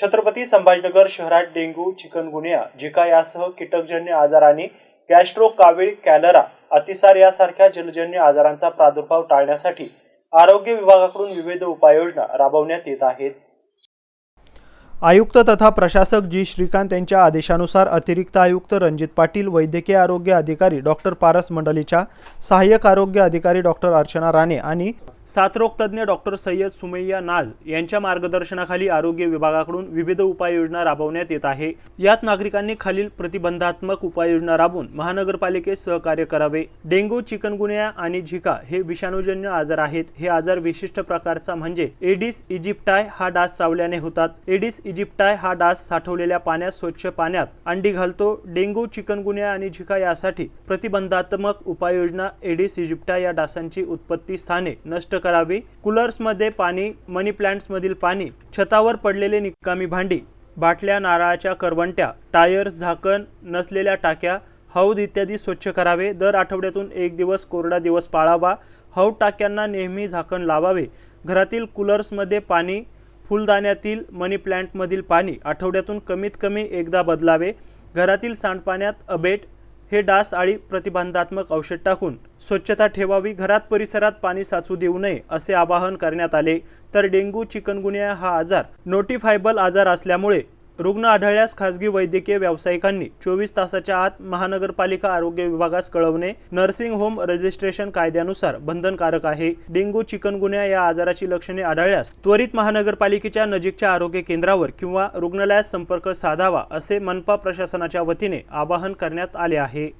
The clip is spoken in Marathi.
छत्रपती संभाजीनगर शहरात डेंग्यू चिकनगुनिया झिका यासह कीटकजन्य आजार आणि गॅस्ट्रो कावीळ कॅलरा अतिसार यासारख्या जलजन्य आजारांचा प्रादुर्भाव टाळण्यासाठी आरोग्य विभागाकडून विविध उपाययोजना राबवण्यात येत आहेत. आयुक्त तथा प्रशासक जी. श्रीकांत यांच्या आदेशानुसार अतिरिक्त आयुक्त रणजित पाटील वैद्यकीय आरोग्य अधिकारी डॉक्टर पारस मंडलीच्या सहाय्यक आरोग्य अधिकारी डॉक्टर अर्चना राणे आणि साथरोगतज्ज्ञ डॉक्टर सय्यद सुमैया नाल यांच्या मार्गदर्शनाखाली आरोग्य विभागाकडून विविध उपाययोजना राबवण्यात येत आहे. यात नागरिकांनी खालील प्रतिबंधात्मक उपाययोजना राबवून महानगरपालिकेत सहकार्य करावे. डेंग्यू चिकनगुन्या आणि झिका हे विषाणूजन्य आजार आहेत. हे आजार विशिष्ट प्रकारचा म्हणजे एडिस इजिप्टाय हा डास चावल्याने होतात. एडिस इजिप्टाय हा डास साठवलेल्या पाण्यात स्वच्छ पाण्यात अंडी घालतो. डेंग्यू चिकनगुन्या आणि झिका यासाठी प्रतिबंधात्मक उपाययोजना एडिस इजिप्टाय या डासांची उत्पत्ती स्थाने नष्ट करावी. कूलर्समध्ये पाणी मनी प्लांट्समधील पाणी छतावर पडलेले निकामी भांडी बाटल्या नारळाच्या करवंट्या टायर्स झाकण नसलेल्या टाक्या हौद इत्यादी स्वच्छ करावे. दर आठवड्यातून एक दिवस कोरडा दिवस पाळावा. हौद टाक्यांना नेहमी झाकण लावावे. घरातील कूलर्समध्ये पाणी फुलदाण्यातील मनी प्लांटमधील पाणी आठवड्यातून कमीत कमी एकदा बदलावे. घरातील सांडपाण्यात अबेट हे डास आळी प्रतिबंधात्मक औषध टाकून स्वच्छता ठेवावी घरात परिसरात पाणी साचू देऊ नये असे आवाहन करण्यात आले. तर डेंग्यू चिकनगुनिया हा आजार नोटिफायबल आजार असल्यामुळे रुग्ण आढळल्यास खासगी वैद्यकीय व्यावसायिकांनी चोवीस तासाच्या आत महानगरपालिका आरोग्य विभागास कळवणे नर्सिंग होम रजिस्ट्रेशन कायद्यानुसार बंधनकारक आहे. डेंग्यू चिकनगुन्या या आजाराची लक्षणे आढळल्यास त्वरित महानगरपालिकेच्या नजीकच्या आरोग्य केंद्रावर किंवा रुग्णालयात संपर्क साधावा असे मनपा प्रशासनाच्या वतीने आवाहन करण्यात आले आहे.